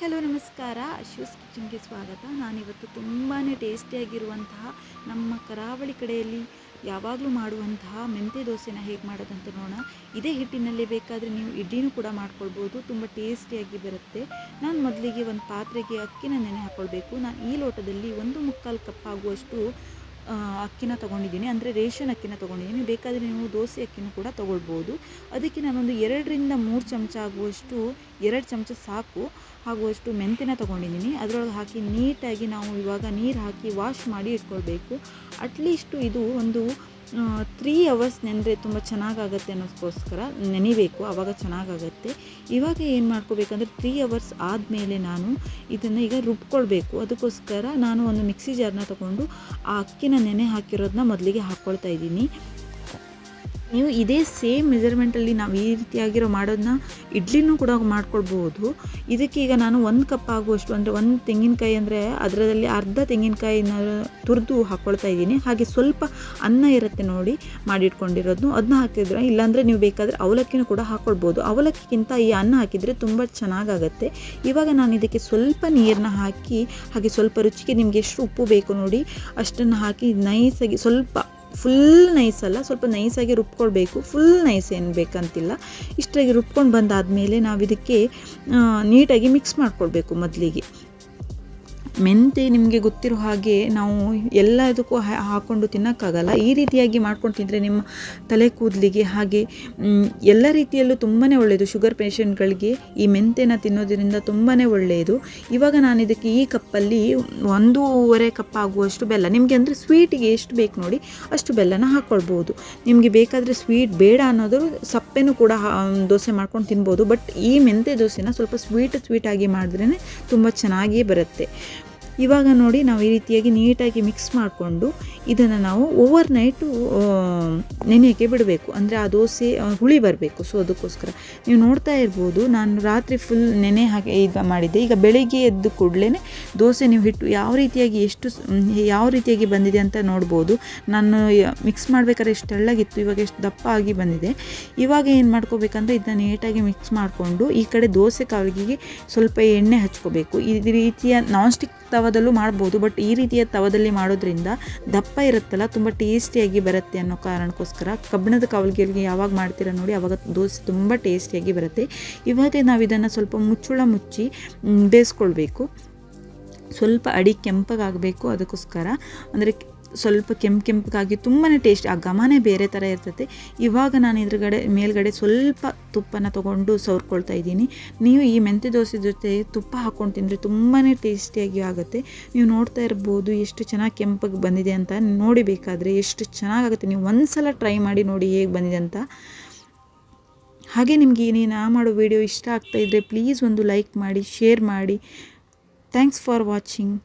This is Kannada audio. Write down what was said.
ಹಲೋ, ನಮಸ್ಕಾರ. ಅಶ್ವಸ್ ಕಿಚನ್ಗೆ ಸ್ವಾಗತ. ನಾನಿವತ್ತು ತುಂಬಾ ಟೇಸ್ಟಿಯಾಗಿರುವಂತಹ ನಮ್ಮ ಕರಾವಳಿ ಕಡೆಯಲ್ಲಿ ಯಾವಾಗಲೂ ಮಾಡುವಂತಹ ಮೆಂತ್ಯ ದೋಸೆನ ಹೇಗೆ ಮಾಡೋದಂತ ನೋಡೋಣ. ಇದೇ ಹಿಟ್ಟಿನಲ್ಲಿ ಬೇಕಾದರೆ ನೀವು ಇಡ್ಲಿನೂ ಕೂಡ ಮಾಡ್ಕೊಳ್ಬೋದು. ತುಂಬ ಟೇಸ್ಟಿಯಾಗಿ ಬರುತ್ತೆ. ನಾನು ಮೊದಲಿಗೆ ಒಂದು ಪಾತ್ರೆಗೆ ಅಕ್ಕಿನ ನೆನೆ ಹಾಕ್ಕೊಳ್ಬೇಕು ನಾನು ಈ ಲೋಟದಲ್ಲಿ ಒಂದು ಮುಕ್ಕಾಲು ಕಪ್ ಆಗುವಷ್ಟು ಅಕ್ಕಿನ ತೊಗೊಂಡಿದ್ದೀನಿ. ಅಂದರೆ ರೇಷನ್ ಅಕ್ಕಿನ ತೊಗೊಂಡಿದ್ದೀನಿ. ಬೇಕಾದರೆ ನೀವು ದೋಸೆ ಅಕ್ಕಿನೂ ಕೂಡ ತೊಗೊಳ್ಬೋದು. ಅದಕ್ಕೆ ನಾನೊಂದು ಎರಡರಿಂದ ಮೂರು ಚಮಚ ಆಗುವಷ್ಟು, ಎರಡು ಚಮಚ ಸಾಕು ಆಗುವಷ್ಟು ಮೆಂತ್ಯನ ತೊಗೊಂಡಿದ್ದೀನಿ. ಅದರೊಳಗೆ ಹಾಕಿ ನೀಟಾಗಿ ನಾವು ಇವಾಗ ನೀರು ಹಾಕಿ ವಾಶ್ ಮಾಡಿ ಇಟ್ಕೊಳ್ಬೇಕು. ಅಟ್ಲೀಸ್ಟು ಇದು ಒಂದು ತ್ರೀ ಅವರ್ಸ್ ನೆನೆದ್ರೆ ತುಂಬ ಚೆನ್ನಾಗಾಗತ್ತೆ ಅನ್ನೋದಕ್ಕೋಸ್ಕರ ನೆನಿಬೇಕು ಆವಾಗ ಚೆನ್ನಾಗಾಗತ್ತೆ. ಇವಾಗ ಏನು ಮಾಡ್ಕೋಬೇಕಂದ್ರೆ ತ್ರೀ ಅವರ್ಸ್ ಆದಮೇಲೆ ನಾನು ಇದನ್ನು ಈಗ ರುಬ್ಕೊಳ್ಬೇಕು. ಅದಕ್ಕೋಸ್ಕರ ನಾನು ಒಂದು ಮಿಕ್ಸಿ ಜಾರ್ನ ತಗೊಂಡು ಆ ಅಕ್ಕಿನ ನೆನೆ ಹಾಕಿರೋದನ್ನ ಮೊದಲಿಗೆ ಹಾಕ್ಕೊಳ್ತಾ ಇದ್ದೀನಿ. ನೀವು ಇದೇ ಸೇಮ್ ಮೆಜರ್ಮೆಂಟಲ್ಲಿ ನಾವು ಈ ರೀತಿಯಾಗಿರೋ ಮಾಡೋದನ್ನ ಇಡ್ಲಿನೂ ಕೂಡ ಮಾಡ್ಕೊಳ್ಬೋದು ಇದಕ್ಕೆ ಈಗ ನಾನು ಒಂದು ಕಪ್ ಆಗುವಷ್ಟು ಅಂದರೆ ಒಂದು ತೆಂಗಿನಕಾಯಿ ಅಂದರೆ ಅದರಲ್ಲಿ ಅರ್ಧ ತೆಂಗಿನಕಾಯಿನ ತುರಿದು ಹಾಕ್ಕೊಳ್ತಾ ಇದ್ದೀನಿ. ಹಾಗೆ ಸ್ವಲ್ಪ ಅನ್ನ ಇರುತ್ತೆ ನೋಡಿ ಮಾಡಿಟ್ಕೊಂಡಿರೋದು ಅದನ್ನ ಹಾಕಿದ್ರೆ ಇಲ್ಲಾಂದರೆ ನೀವು ಬೇಕಾದರೆ ಅವಲಕ್ಕಿನೂ ಕೂಡ ಹಾಕ್ಕೊಳ್ಬೋದು ಅವಲಕ್ಕಿಗಿಂತ ಈ ಅನ್ನ ಹಾಕಿದರೆ ತುಂಬ ಚೆನ್ನಾಗಾಗತ್ತೆ. ಇವಾಗ ನಾನು ಇದಕ್ಕೆ ಸ್ವಲ್ಪ ನೀರನ್ನ ಹಾಕಿ, ಹಾಗೆ ಸ್ವಲ್ಪ ರುಚಿಗೆ ನಿಮಗೆ ಎಷ್ಟು ಉಪ್ಪು ಬೇಕು ನೋಡಿ, ಅಷ್ಟನ್ನು ಹಾಕಿ ನೈಸಾಗಿ ಸ್ವಲ್ಪ ಫುಲ್ ನೈಸ್ ಅಲ್ಲ, ಸ್ವಲ್ಪ ನೈಸಾಗಿ ರುಬ್ಕೊಳ್ಬೇಕು. ಫುಲ್ ನೈಸ್ ಏನು ಬೇಕಂತಿಲ್ಲ. ಇಷ್ಟಾಗಿ ರುಬ್ಕೊಂಡು ಬಂದಾದಮೇಲೆ ನಾವು ಇದಕ್ಕೆ ನೀಟಾಗಿ ಮಿಕ್ಸ್ ಮಾಡ್ಕೊಳ್ಬೇಕು ಮೊದಲಿಗೆ. ಮೆಂತೆ ನಿಮಗೆ ಗೊತ್ತಿರೋ ಹಾಗೆ ನಾವು ಎಲ್ಲದಕ್ಕೂ ಹಾಕ್ಕೊಂಡು ತಿನ್ನೋಕ್ಕಾಗಲ್ಲ. ಈ ರೀತಿಯಾಗಿ ಮಾಡ್ಕೊಂಡು ತಿಂದರೆ ನಿಮ್ಮ ತಲೆ ಕೂದಲಿಗೆ ಹಾಗೆ ಎಲ್ಲ ರೀತಿಯಲ್ಲೂ ತುಂಬಾ ಒಳ್ಳೆಯದು ಶುಗರ್ ಪೇಷಂಟ್ಗಳಿಗೆ ಈ ಮೆಂತೆನ ತಿನ್ನೋದರಿಂದ ತುಂಬಾ ಒಳ್ಳೆಯದು ಇವಾಗ ನಾನು ಇದಕ್ಕೆ ಈ ಕಪ್ಪಲ್ಲಿ ಒಂದೂವರೆ ಕಪ್ ಆಗುವಷ್ಟು ಬೆಲ್ಲ, ನಿಮಗೆ ಅಂದರೆ ಸ್ವೀಟಿಗೆ ಎಷ್ಟು ಬೇಕು ನೋಡಿ ಅಷ್ಟು ಬೆಲ್ಲನ ಹಾಕ್ಕೊಳ್ಬೋದು ನಿಮಗೆ ಬೇಕಾದರೆ ಸ್ವೀಟ್ ಬೇಡ ಅನ್ನೋದು ಸಪ್ಪೆನೂ ಕೂಡ ದೋಸೆ ಮಾಡ್ಕೊಂಡು ತಿನ್ಬೋದು. ಬಟ್ ಈ ಮೆಂತೆ ದೋಸೆನ ಸ್ವಲ್ಪ ಸ್ವೀಟ್ ಸ್ವೀಟಾಗಿ ಮಾಡಿದ್ರೇ ತುಂಬ ಚೆನ್ನಾಗಿಯೇ ಬರುತ್ತೆ. ಇವಾಗ ನೋಡಿ ನಾವು ಈ ರೀತಿಯಾಗಿ ನೀಟಾಗಿ ಮಿಕ್ಸ್ ಮಾಡಿಕೊಂಡು ಇದನ್ನು ನಾವು ಓವರ್ ನೈಟು ನೆನೆಯೋಕ್ಕೆ ಬಿಡಬೇಕು. ಅಂದರೆ ಆ ದೋಸೆ ಹುಳಿ ಬರಬೇಕು. ಸೊ ಅದಕ್ಕೋಸ್ಕರ. ನೀವು ನೋಡ್ತಾ ಇರ್ಬೋದು, ನಾನು ರಾತ್ರಿ ಫುಲ್ ನೆನೆ ಹಾಕಿ ಇದು ಮಾಡಿದ್ದೆ. ಈಗ ಬೆಳಗ್ಗೆ ಎದ್ದು ಕೂಡಲೇ ದೋಸೆ ನೀವು ಹಿಟ್ಟು ಯಾವ ರೀತಿಯಾಗಿ ಎಷ್ಟು ಯಾವ ರೀತಿಯಾಗಿ ಬಂದಿದೆ ಅಂತ ನೋಡ್ಬೋದು. ನಾನು ಮಿಕ್ಸ್ ಮಾಡಬೇಕಾದ್ರೆ ಎಷ್ಟು ತೆಳ್ಳಗಿತ್ತು, ಇವಾಗ ಎಷ್ಟು ದಪ್ಪ ಆಗಿ ಬಂದಿದೆ. ಇವಾಗ ಏನು ಮಾಡ್ಕೋಬೇಕಂದ್ರೆ ಇದನ್ನ ನೀಟಾಗಿ ಮಿಕ್ಸ್ ಮಾಡಿಕೊಂಡು ಈ ಕಡೆ ದೋಸೆ ಕಾವಿಗೆ ಸ್ವಲ್ಪ ಎಣ್ಣೆ ಹಚ್ಕೋಬೇಕು. ಈ ರೀತಿಯ ನಾನ್ ಸ್ಟಿಕ್ ತವದಲ್ಲೂ ಮಾಡ್ಬೋದು ಬಟ್ ಈ ರೀತಿಯ ತವದಲ್ಲಿ ಮಾಡೋದ್ರಿಂದ ದಪ್ಪ ಇರುತ್ತಲ್ಲ, ತುಂಬ ಟೇಸ್ಟಿಯಾಗಿ ಬರುತ್ತೆ ಅನ್ನೋ ಕಾರಣಕ್ಕೋಸ್ಕರ ಕಬ್ಬಿಣದ ಕಾವಲ್ಗೆಲ್ಗೆ ಯಾವಾಗ ಮಾಡ್ತೀರಾ ನೋಡಿ, ಅವಾಗ ದೋಸೆ ತುಂಬ ಟೇಸ್ಟಿಯಾಗಿ ಬರುತ್ತೆ. ಇವಾಗ ನಾವು ಇದನ್ನು ಸ್ವಲ್ಪ ಮುಚ್ಚುಳ ಮುಚ್ಚಿ ಬೇಯಿಸ್ಕೊಳ್ಬೇಕು. ಸ್ವಲ್ಪ ಅಡಿ ಕೆಂಪಗಾಗಬೇಕು ಅದಕ್ಕೋಸ್ಕರ. ಅಂದರೆ ಸ್ವಲ್ಪ ಕೆಂಪು ಕೆಂಪಗಾಗಿ ತುಂಬಾ ಟೇಸ್ಟ್ ಆ ಘಮನೇ ಬೇರೆ ಥರ ಇರ್ತೈತೆ. ಇವಾಗ ನಾನು ಇದ್ರಗಡೆ, ಮೇಲ್ಗಡೆ ಸ್ವಲ್ಪ ತುಪ್ಪನ ತೊಗೊಂಡು ಸವರ್ಕೊಳ್ತಾ ಇದ್ದೀನಿ. ನೀವು ಈ ಮೆಂತ್ಯ ದೋಸೆ ಜೊತೆ ತುಪ್ಪ ಹಾಕ್ಕೊಂಡು ತಿಂದರೆ ತುಂಬಾ ಟೇಸ್ಟಿಯಾಗಿ ಆಗುತ್ತೆ. ನೀವು ನೋಡ್ತಾ ಇರ್ಬೋದು ಎಷ್ಟು ಚೆನ್ನಾಗಿ ಕೆಂಪಗೆ ಬಂದಿದೆ ಅಂತ. ನೋಡಿಬೇಕಾದ್ರೆ ಎಷ್ಟು ಚೆನ್ನಾಗಾಗುತ್ತೆ. ನೀವು ಒಂದು ಸಲ ಟ್ರೈ ಮಾಡಿ ನೋಡಿ ಹೇಗೆ ಬಂದಿದೆ ಅಂತ. ಹಾಗೆ ನಿಮಗೆ ನಾ ಮಾಡೋ ವಿಡಿಯೋ ಇಷ್ಟ ಆಗ್ತಾ ಇದ್ದರೆ ಪ್ಲೀಸ್ ಒಂದು ಲೈಕ್ ಮಾಡಿ ಶೇರ್ ಮಾಡಿ. Thanks for watching